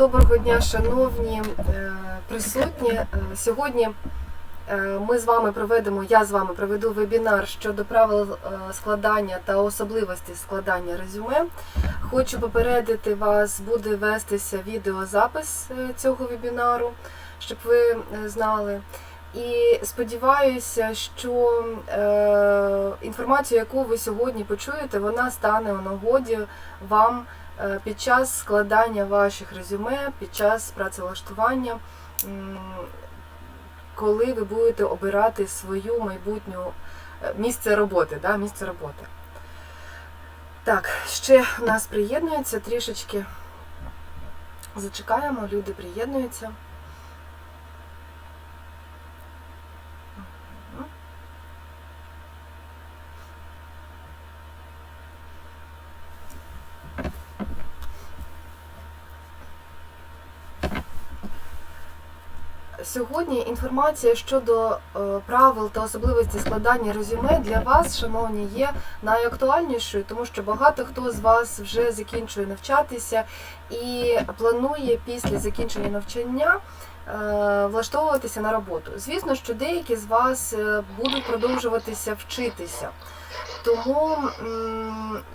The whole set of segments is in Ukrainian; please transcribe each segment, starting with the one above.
Доброго дня, шановні е, присутні. Е, Сьогодні е, ми з вами проведемо, я з вами проведу вебінар щодо правил складання та особливостей складання резюме. Хочу попередити вас, буде вестися відеозапис цього вебінару, щоб ви знали. І сподіваюся, що інформацію, яку ви сьогодні почуєте, вона стане у нагоді вам під час складання ваших резюме, під час працевлаштування, коли ви будете обирати свою майбутню е, місце роботи. Да, місце роботи. Так, ще у нас приєднується трішечки. Зачекаємо, люди приєднуються. Сьогодні інформація щодо е, правил та особливостей складання резюме для вас, шановні, є найактуальнішою, тому що багато хто з вас вже закінчує навчатися і планує після закінчення навчання е, влаштовуватися на роботу. Звісно, що деякі з вас е, будуть продовжуватися вчитися. Тому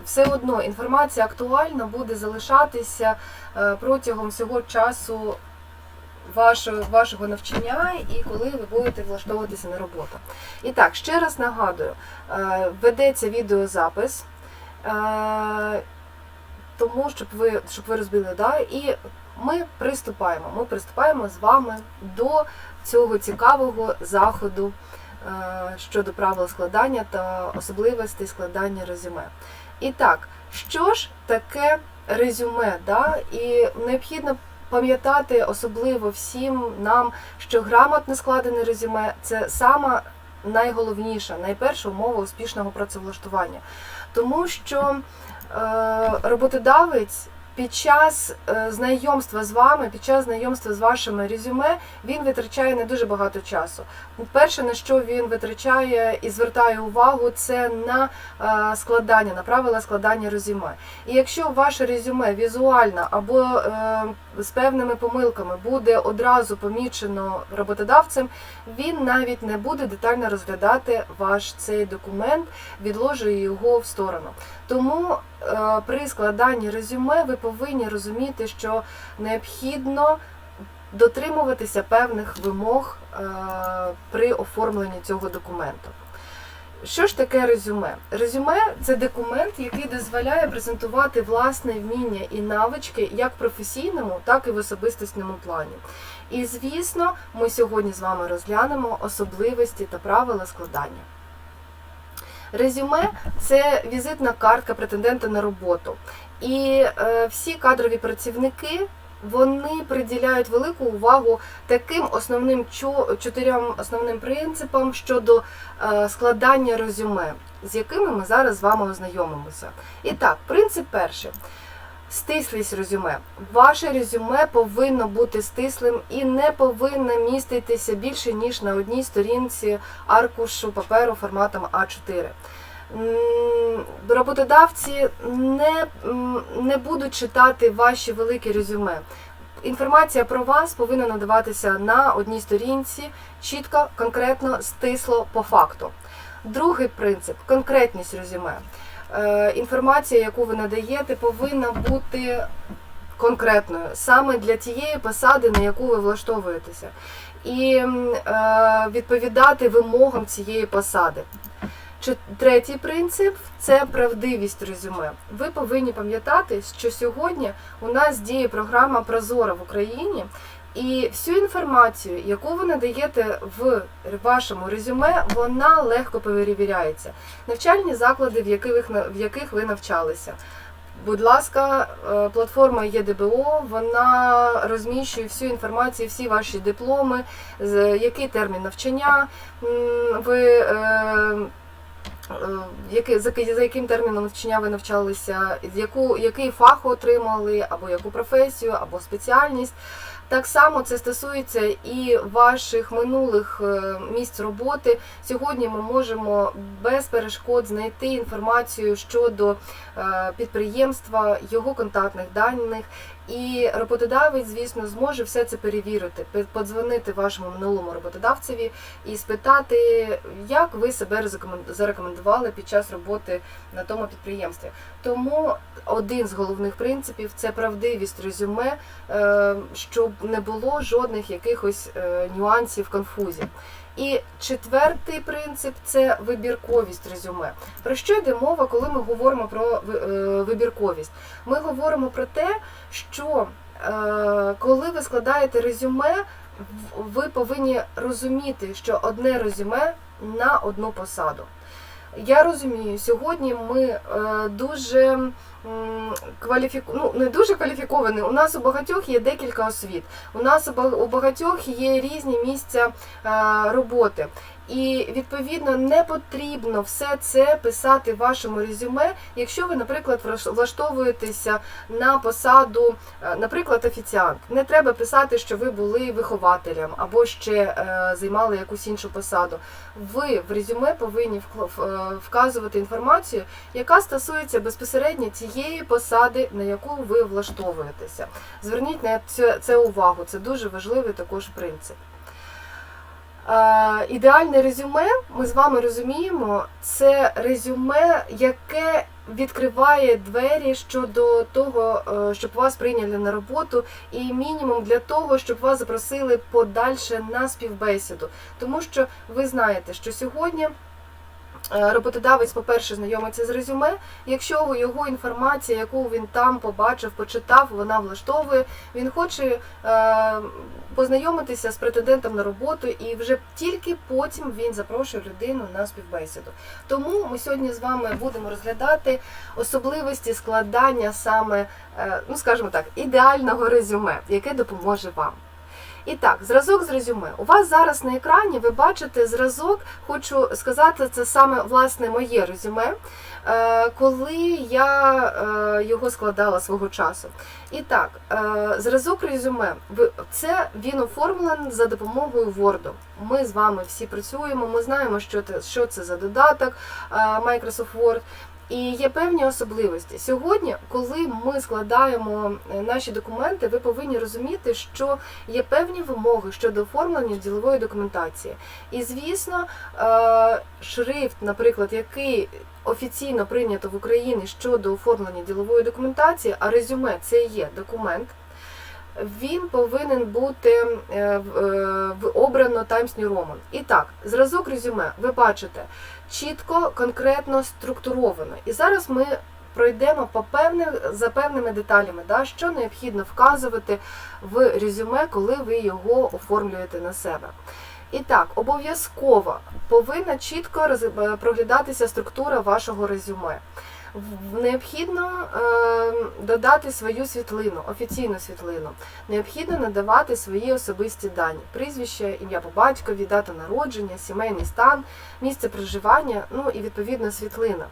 все одно інформація актуальна буде залишатися протягом всього часу вашого, вашого навчання і коли ви будете влаштовуватися на роботу. І так, ще раз нагадую, е, ведеться відеозапис, е, тому щоб ви, щоб ви розбили, да, і ми приступаємо. Ми приступаємо з вами до цього цікавого заходу е, щодо правил складання та особливостей складання резюме. І так, що ж таке резюме? Да? І необхідно пам'ятати особливо всім нам, що грамотно складене резюме це сама найголовніша, найперша умова успішного працевлаштування. Тому що е, роботодавець під час е, знайомства з вами, під час знайомства з вашими резюме, він витрачає не дуже багато часу. Перше, на що він витрачає і звертає увагу, це на е, складання, на правила складання резюме. І якщо ваше резюме візуально або з певними помилками буде одразу помічено роботодавцем, він навіть не буде детально розглядати ваш цей документ, відложує його в сторону. Тому е, при складанні резюме ви повинні розуміти, що необхідно дотримуватися певних вимог е, при оформленні цього документу. Що ж таке резюме? Резюме це документ, який дозволяє презентувати власне вміння і навички як в професійному, так і в особистісному плані. І звісно, ми сьогодні з вами розглянемо особливості та правила складання. Резюме це візитна картка претендента на роботу. І е, всі кадрові працівники вони приділяють велику увагу таким основним чотирьом основним принципам щодо е, складання резюме, з якими ми зараз з вами ознайомимося. І так, принцип перший. Стислість резюме. Ваше резюме повинно бути стислим і не повинно міститися більше, ніж на одній сторінці аркушу паперу форматом А4. Роботодавці не, не будуть читати ваші великі резюме. Інформація про вас повинна надаватися на одній сторінці, чітко, конкретно, стисло по факту. Другий принцип конкретність резюме. Е, Інформація, яку ви надаєте, повинна бути конкретною саме для тієї посади, на яку ви влаштовуєтеся, і е, відповідати вимогам цієї посади. Третій принцип це правдивість резюме. Ви повинні пам'ятати, що сьогодні у нас діє програма Прозора в Україні, і всю інформацію, яку ви надаєте в вашому резюме, вона легко перевіряється. Навчальні заклади, в яких, в яких ви навчалися. Будь ласка, е, платформа ЄДБО, вона розміщує всю інформацію, всі ваші дипломи, який термін навчання ви. Е, за, яким терміном навчання ви навчалися, яку, який фах отримали, або яку професію, або спеціальність. Так само це стосується і ваших минулих е, місць роботи. Сьогодні ми можемо без перешкод знайти інформацію щодо е, підприємства, його контактних даних. І роботодавець, звісно, зможе все це перевірити, подзвонити вашому минулому роботодавцеві і спитати, як ви себе зарекомендували під час роботи на тому підприємстві. Тому один з головних принципів це правдивість резюме, е, щоб не було жодних якихось е, нюансів, конфузів. І четвертий принцип це вибірковість резюме. Про що йде мова, коли ми говоримо про е, вибірковість? Ми говоримо про те, що е, коли ви складаєте резюме, ви повинні розуміти, що одне резюме на одну посаду. Я розумію, сьогодні ми е, дуже кваліфіку... ну, не дуже кваліфіковані. У нас у багатьох є декілька освіт. У нас у багатьох є різні місця е, роботи. І відповідно не потрібно все це писати в вашому резюме, якщо ви, наприклад, влаш- влаштовуєтеся на посаду, е, наприклад, офіціант. Не треба писати, що ви були вихователем або ще е, займали якусь іншу посаду. Ви в резюме повинні е, вказувати інформацію, яка стосується безпосередньо тієї посади, на яку ви влаштовуєтеся. Зверніть на це увагу, це дуже важливий також принцип. Е, ідеальне резюме, ми з вами розуміємо, це резюме, яке відкриває двері щодо того, е, щоб вас прийняли на роботу, і мінімум для того, щоб вас запросили подальше на співбесіду. Тому що ви знаєте, що сьогодні. Е, Роботодавець, по-перше, знайомиться з резюме. Якщо його інформація, яку він там побачив, почитав, вона влаштовує, він хоче е, познайомитися з претендентом на роботу, і вже тільки потім він запрошує людину на співбесіду. Тому ми сьогодні з вами будемо розглядати особливості складання саме, е, ну скажімо так, ідеального резюме, яке допоможе вам. І так, зразок з резюме. У вас зараз на екрані ви бачите зразок, хочу сказати, це саме власне моє резюме, е, коли я е, його складала свого часу. І так, е, зразок резюме. Це він оформлений за допомогою Word. Ми з вами всі працюємо, ми знаємо, що це, що це за додаток Microsoft Word. І є певні особливості. Сьогодні, коли ми складаємо е, наші документи, ви повинні розуміти, що є певні вимоги щодо оформлення ділової документації. І, звісно, е, шрифт, наприклад, який офіційно прийнято в Україні щодо оформлення ділової документації, а резюме це є документ. Він повинен бути е, в- е, обрано Times New Roman. І так, зразок резюме, ви бачите, чітко, конкретно структуровано. І зараз ми пройдемо по певних, за певними деталями, да, що необхідно вказувати в резюме, коли ви його оформлюєте на себе. І так, обов'язково повинна чітко е, проглядатися структура вашого резюме. Необхідно е, додати свою світлину, офіційну світлину. Необхідно надавати свої особисті дані: прізвище, ім'я по батькові, дата народження, сімейний стан, місце проживання, ну і відповідно світлина.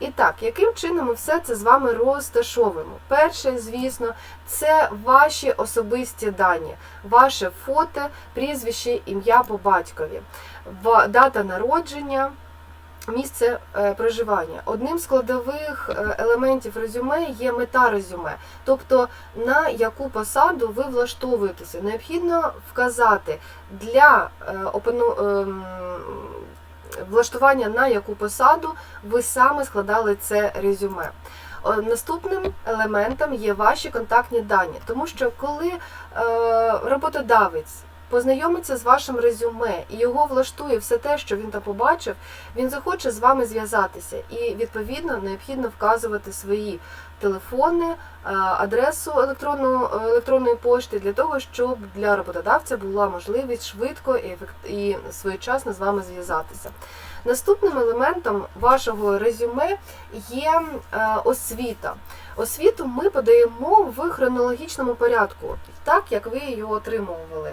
І так, яким чином ми все це з вами розташовуємо? Перше, звісно, це ваші особисті дані, ваше фото, прізвище, ім'я по батькові, дата народження. Місце е, проживання. Одним з складових е, елементів резюме є мета резюме, тобто на яку посаду ви влаштовуєтеся. Необхідно вказати для е, ем, влаштування на яку посаду ви саме складали це резюме. Наступним елементом є ваші контактні дані, тому що коли роботодавець познайомиться з вашим резюме і його влаштує все те, що він там побачив, він захоче з вами зв'язатися, і відповідно необхідно вказувати свої телефони, е, адресу електронної пошти для того, щоб для роботодавця була можливість швидко і, і своєчасно з вами зв'язатися. Наступним елементом вашого резюме є е, освіта. Освіту ми подаємо в хронологічному порядку, так як ви її отримували.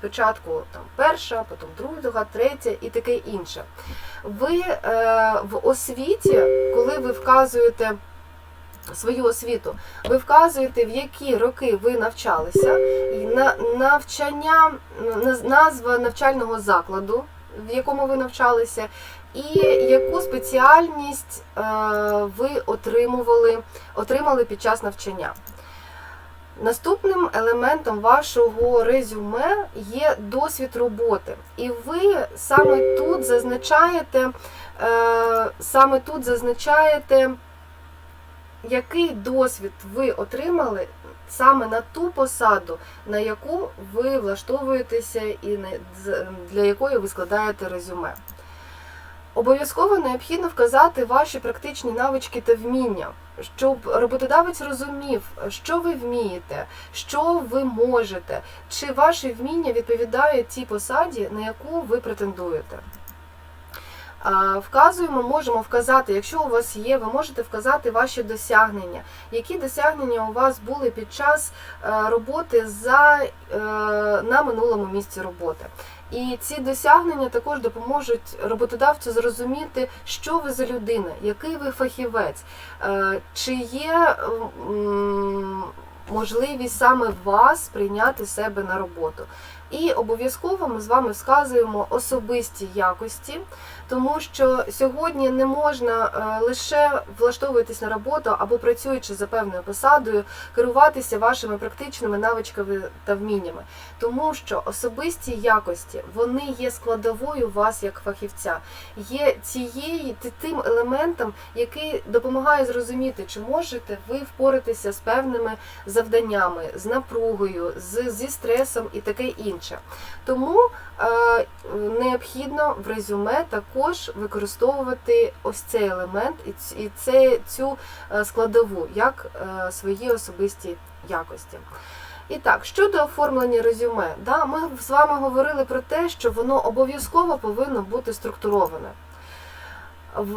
Спочатку там перша, потім друга, третя і таке інше. Ви е, в освіті, коли ви вказуєте свою освіту. Ви вказуєте, в які роки ви навчалися, і на навчання, назва навчального закладу, в якому ви навчалися, і яку спеціальність е, ви отримували, отримали під час навчання. Наступним елементом вашого резюме є досвід роботи, і ви саме тут зазначаєте, е, саме тут зазначаєте, який досвід ви отримали саме на ту посаду, на яку ви влаштовуєтеся і для якої ви складаєте резюме. Обов'язково необхідно вказати ваші практичні навички та вміння, щоб роботодавець розумів, що ви вмієте, що ви можете, чи ваші вміння відповідають тій посаді, на яку ви претендуєте. Вказуємо, можемо вказати, якщо у вас є, ви можете вказати ваші досягнення. Які досягнення у вас були під час е, роботи за, е, на минулому місці роботи? І ці досягнення також допоможуть роботодавцю зрозуміти, що ви за людина, який ви фахівець, е, чи є можливість саме вас прийняти себе на роботу. І обов'язково ми з вами сказуємо особисті якості, тому що сьогодні не можна е, лише влаштовуватись на роботу або працюючи за певною посадою, керуватися вашими практичними навичками та вміннями, тому що особисті якості вони є складовою вас як фахівця, є цією тим елементом, який допомагає зрозуміти, чи можете ви впоратися з певними завданнями, з напругою, з, зі стресом і таке інше. Тому е, необхідно в резюме також використовувати ось цей елемент і, цю е, складову як е, свої особисті якості. І так, щодо оформлення резюме, да, ми з вами говорили про те, що воно обов'язково повинно бути структуроване.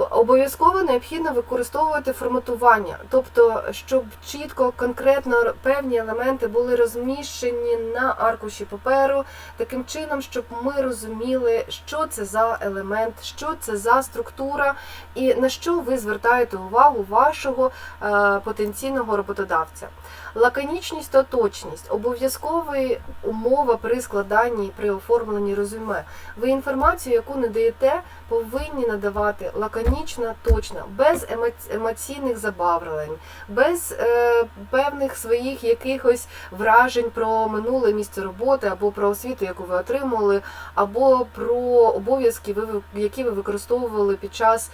Обов'язково необхідно використовувати форматування, тобто, щоб чітко, конкретно певні елементи були розміщені на аркуші паперу, таким чином, щоб ми розуміли, що це за елемент, що це за структура, і на що ви звертаєте увагу вашого е, потенційного роботодавця. Лаконічність та точність обов'язкова умова при складанні при оформленні резюме. Ви інформацію, яку не даєте, повинні надавати лаконічно, точно, без емо- емоційних забавлень, без е, певних своїх якихось вражень про минуле місце роботи, або про освіту, яку ви отримали, або про обов'язки, які ви використовували під час.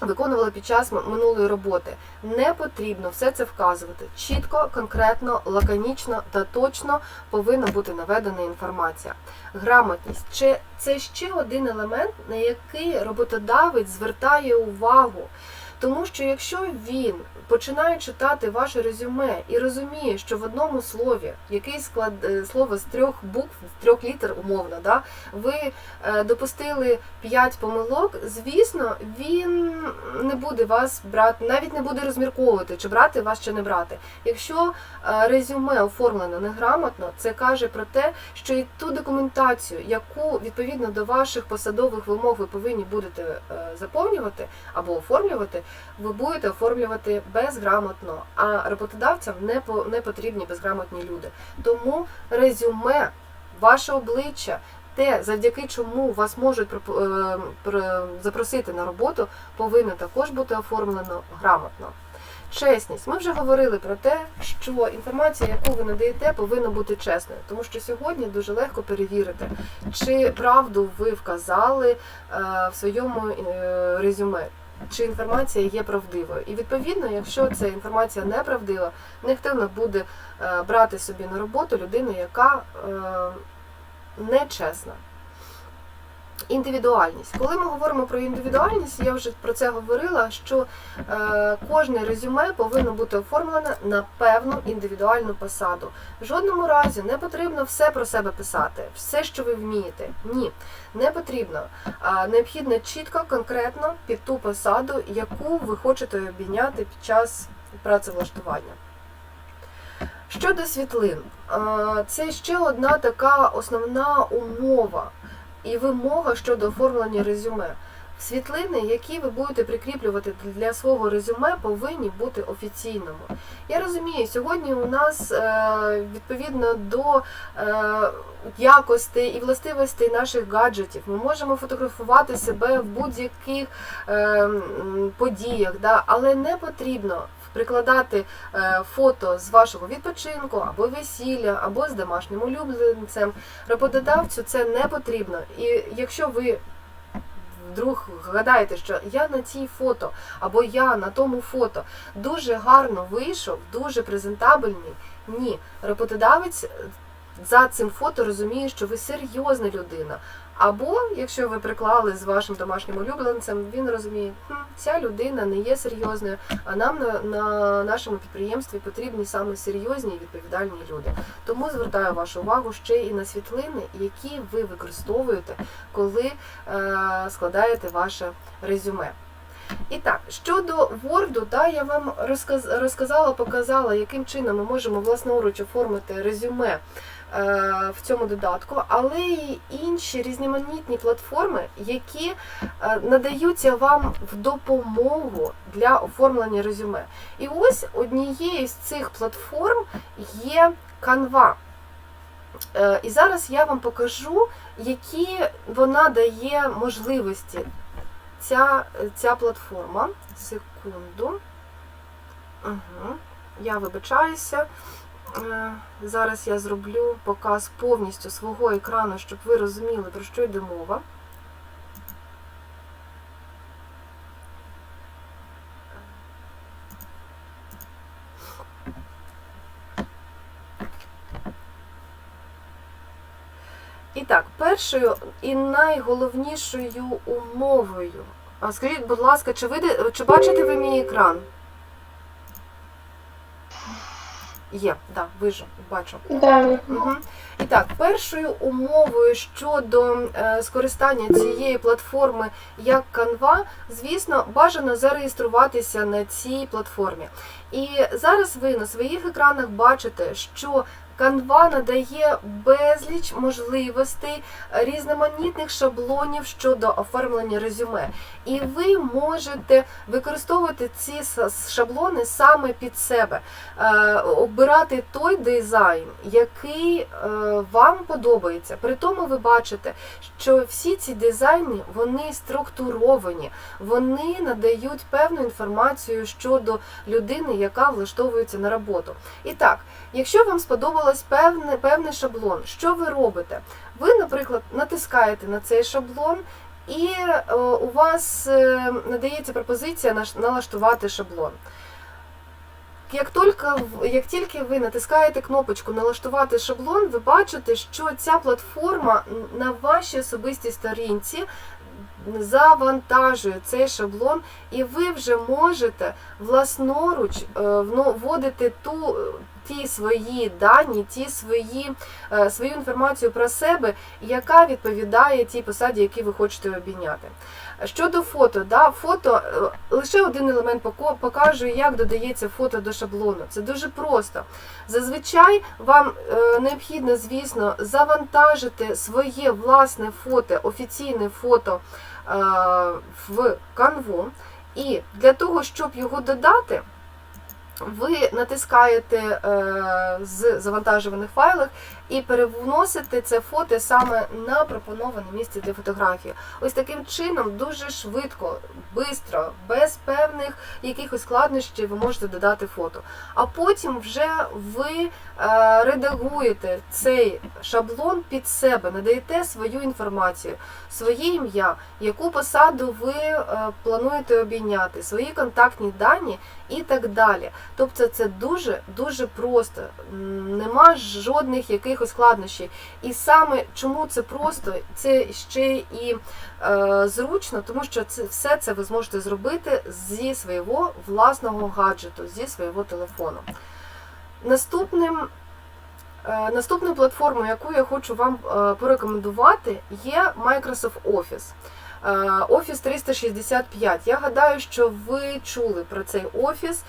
Виконували під час минулої роботи. Не потрібно все це вказувати. Чітко, конкретно, лаконічно та точно повинна бути наведена інформація. Грамотність Чи це ще один елемент, на який роботодавець звертає увагу. Тому що якщо він починає читати ваше резюме і розуміє, що в одному слові якийсь склад е, слово з трьох букв, з трьох літер, умовно, да, ви е, допустили п'ять помилок, звісно, він не буде вас брати, навіть не буде розмірковувати, чи брати вас, чи не брати. Якщо е, резюме оформлено неграмотно, це каже про те, що і ту документацію, яку відповідно до ваших посадових вимог ви повинні будете заповнювати або оформлювати, ви будете оформлювати безграмотно, а роботодавцям не не потрібні безграмотні люди. Тому резюме, ваше обличчя. Те, завдяки чому вас можуть е, запросити на роботу, повинно також бути оформлено грамотно. Чесність. Ми вже говорили про те, що інформація, яку ви надаєте, повинна бути чесною, тому що сьогодні дуже легко перевірити, чи правду ви вказали е, в своєму е, резюме, чи інформація є правдивою. І відповідно, якщо ця інформація неправдива, неактивно не буде е, брати собі на роботу людину, яка е, нечесна. Індивідуальність. Коли ми говоримо про індивідуальність, я вже про це говорила, що е, кожне резюме повинно бути оформлене на певну індивідуальну посаду. В жодному разі не потрібно все про себе писати, все, що ви вмієте. Ні, не потрібно. А, необхідно чітко, конкретно під ту посаду, яку ви хочете обійняти під час працевлаштування. Щодо світлин, це ще одна така основна умова і вимога щодо оформлення резюме. світлини, які ви будете прикріплювати для свого резюме, повинні бути офіційними. Я розумію, сьогодні у нас е, відповідно до е, якостей і властивостей наших гаджетів ми можемо фотографувати себе в будь-яких е, подіях, але не потрібно прикладати е, фото з вашого відпочинку або весілля, або з домашнім улюбленцем. Роботодавцю це не потрібно. І якщо ви вдруг гадаєте, що я на цій фото або я на тому фото дуже гарно вийшов, дуже презентабельний. Ні, роботодавець за цим фото розуміє, що ви серйозна людина. Або, якщо ви приклали з вашим домашнім улюбленцем, він розуміє, хм, ця людина не є серйозною, а нам на, на нашому підприємстві потрібні саме серйозні і відповідальні люди. Тому звертаю вашу увагу ще і на світлини, які ви використовуєте, коли е, складаєте ваше резюме. І так, щодо Word, да, я вам розказ, розказала, показала, яким чином ми можемо власноруч оформити резюме в цьому додатку, але й інші різноманітні платформи, які е, надаються вам в допомогу для оформлення резюме. І ось однією з цих платформ є Canva. Е, І зараз я вам покажу, які вона дає можливості. Ця, ця платформа. Секунду. Угу. Я вибачаюся. Е, Зараз я зроблю показ повністю свого екрану, щоб ви розуміли, про що йде мова. І так, першою і найголовнішою умовою. Скажіть, будь ласка, чи ви чи бачите ви мій екран? Є, так, вижу, бачу. Да. Угу. І так, першою умовою щодо е, скористання цієї платформи як Canva, звісно, бажано зареєструватися на цій платформі. І зараз ви на своїх екранах бачите, що Canva надає безліч можливостей різноманітних шаблонів щодо оформлення резюме. І ви можете використовувати ці шаблони саме під себе, е, обирати той дизайн, який е, вам подобається. При тому ви бачите, що всі ці дизайни вони структуровані, вони надають певну інформацію щодо людини, яка влаштовується на роботу. І так, якщо вам сподобалось певне, певний шаблон, що ви робите? Ви, наприклад, натискаєте на цей шаблон. І е, у вас е, надається пропозиція налаштувати шаблон. Як тільки, як тільки ви натискаєте кнопочку Налаштувати шаблон, ви бачите, що ця платформа на вашій особистій сторінці завантажує цей шаблон, і ви вже можете власноруч е, вводити ту, ті свої дані, ті свої, е, свою інформацію про себе, яка відповідає тій посаді, які ви хочете обійняти. Щодо фото, да, фото е, лише один елемент покажу, як додається фото до шаблону. Це дуже просто. Зазвичай вам е, необхідно, звісно, завантажити своє власне фото, офіційне фото в канву. І для того, щоб його додати, ви натискаєте е, з завантажуваних файлах і перевносите це фото саме на пропоноване місце для фотографії. Ось таким чином дуже швидко, швидко, без певних якихось складнощів ви можете додати фото. А потім вже ви редагуєте цей шаблон під себе, надаєте свою інформацію, своє ім'я, яку посаду ви е, плануєте обійняти, свої контактні дані і так далі. Тобто це дуже дуже просто, нема жодних якихось складнощів. І саме чому це просто, це ще і е, зручно, тому що це все це ви зможете зробити зі свого власного гаджету, зі свого телефону. Наступним Е, Наступною платформою, яку я хочу вам е, порекомендувати, є Microsoft Office. Е, Office 365. Я гадаю, що ви чули про цей офіс.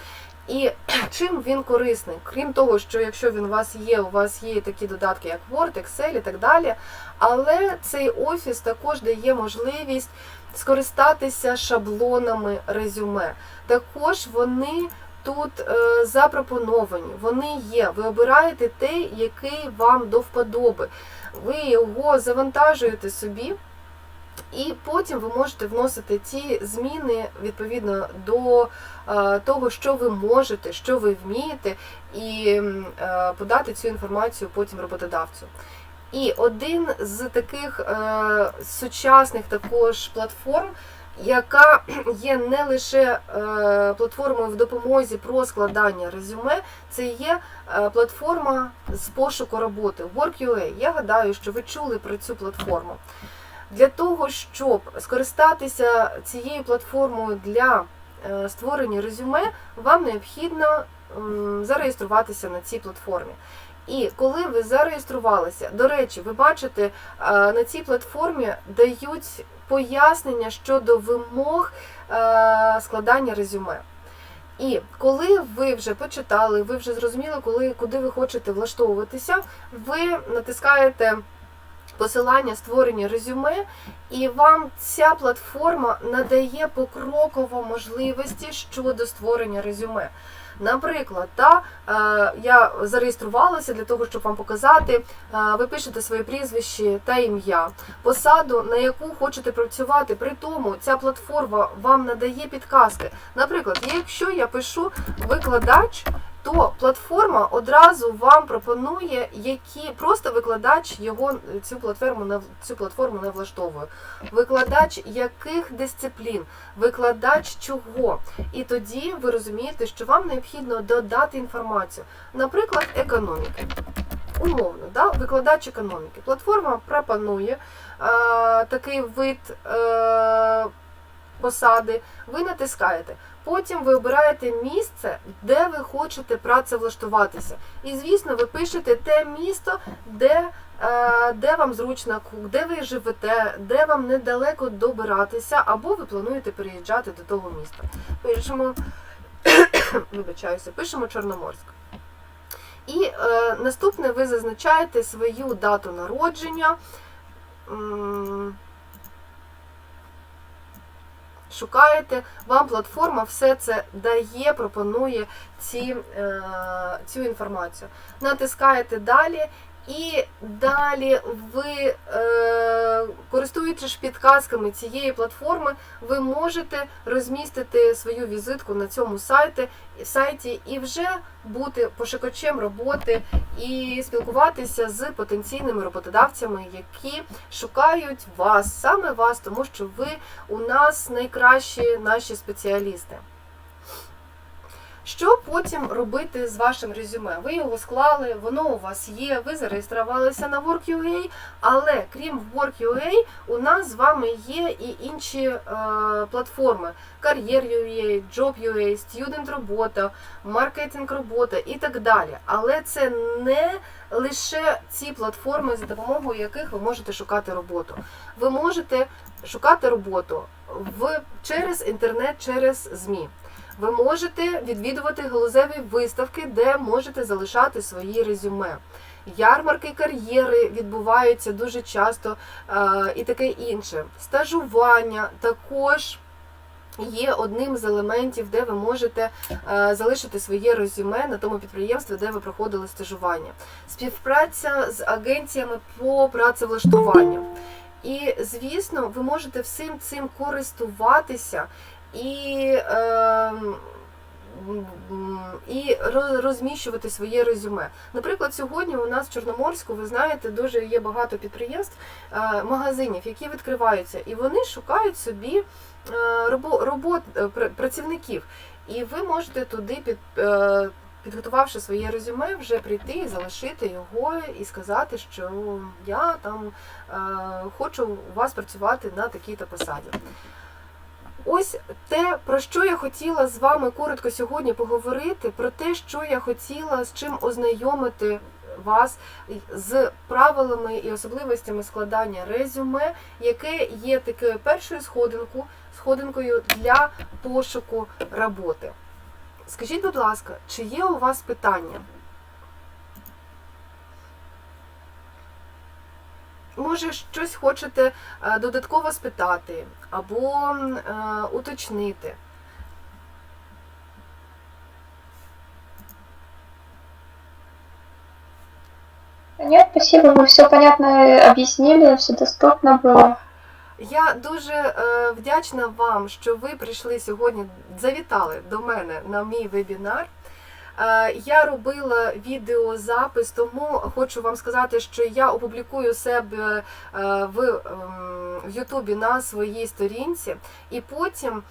І чим він корисний? Крім того, що якщо він у вас є, у вас є такі додатки, як Word, Excel і так далі. Але цей офіс також дає можливість скористатися шаблонами резюме. Також вони тут е, запропоновані, вони є. Ви обираєте те, який вам до вподоби. Ви його завантажуєте собі. І потім ви можете вносити ті зміни відповідно до е, того, що ви можете, що ви вмієте, і е, подати цю інформацію потім роботодавцю. І один з таких сучасних також платформ, яка є не лише е, платформою в допомозі про складання резюме, це є е, платформа з пошуку роботи Work.ua. Я гадаю, що ви чули про цю платформу. Для того, щоб скористатися цією платформою для е, створення резюме, вам необхідно зареєструватися на цій платформі. І коли ви зареєструвалися, до речі, ви бачите, е, на цій платформі дають пояснення щодо вимог е, складання резюме. І коли ви вже почитали, ви вже зрозуміли, коли, куди ви хочете влаштовуватися, ви натискаєте посилання створення резюме, і вам ця платформа надає покроково можливості щодо створення резюме. Наприклад, та, е, я зареєструвалася для того, щоб вам показати. Е, ви пишете своє прізвище та ім'я, посаду, на яку хочете працювати. При тому ця платформа вам надає підказки. Наприклад, якщо я пишу викладач, то платформа одразу вам пропонує, які просто викладач його цю платформу не цю платформу не влаштовує. Викладач яких дисциплін, викладач чого. І тоді ви розумієте, що вам необхідно додати інформацію, наприклад, економіки. Умовно, да? викладач економіки. Платформа пропонує е, такий вид е, посади, ви натискаєте. Потім ви обираєте місце, де ви хочете працевлаштуватися. І, звісно, ви пишете те місто, де, е, де вам зручно, де ви живете, де вам недалеко добиратися, або ви плануєте переїжджати до того міста. Пишемо, вибачаюся, пишемо Чорноморськ. І е, наступне ви зазначаєте свою дату народження. Шукаєте, вам платформа все це дає, пропонує ці, е, цю інформацію. Натискаєте далі, і далі ви, е, користуючись підказками цієї платформи, ви можете розмістити свою візитку на цьому сайті, і вже бути пошукачем роботи і спілкуватися з потенційними роботодавцями, які шукають вас, саме вас, тому що ви у нас найкращі наші спеціалісти. Що потім робити з вашим резюме? Ви його склали, воно у вас є, ви зареєструвалися на Work.ua, але крім Work.ua, у нас з вами є і інші е, платформи: Career.ua, Job.ua, Student робота, маркетинг робота і так далі. Але це не лише ці платформи, за допомогою яких ви можете шукати роботу. Ви можете шукати роботу в через інтернет, через ЗМІ. Ви можете відвідувати галузеві виставки, де можете залишати свої резюме. Ярмарки кар'єри відбуваються дуже часто е, і таке інше. Стажування також є одним з елементів, де ви можете е, залишити своє резюме на тому підприємстві, де ви проходили стажування. Співпраця з агенціями по працевлаштуванню. І, звісно, ви можете всім цим користуватися і, е, і розміщувати своє резюме. Наприклад, сьогодні у нас в Чорноморську, ви знаєте, дуже є багато підприємств, е, магазинів, які відкриваються, і вони шукають собі е, робот, е, працівників. І ви можете туди під. Підготувавши своє резюме, вже прийти і залишити його і сказати, що я там е, хочу у вас працювати на такій-то посаді. Ось те, про що я хотіла з вами коротко сьогодні поговорити, про те, що я хотіла з чим ознайомити вас з правилами і особливостями складання резюме, яке є такою першою сходинку, сходинкою для пошуку роботи. Скажіть, будь ласка, чи є у вас питання? може щось хочете е, додатково спитати або м, е, уточнити. Нет, спасибо, вы все понятно объяснили, все доступно было. Я дуже е, вдячна вам, що ви прийшли сьогодні, завітали до мене на мій вебінар. Е, я робила відеозапис, тому хочу вам сказати, що я опублікую себе е, ем, в Ютубі на своїй сторінці, і потім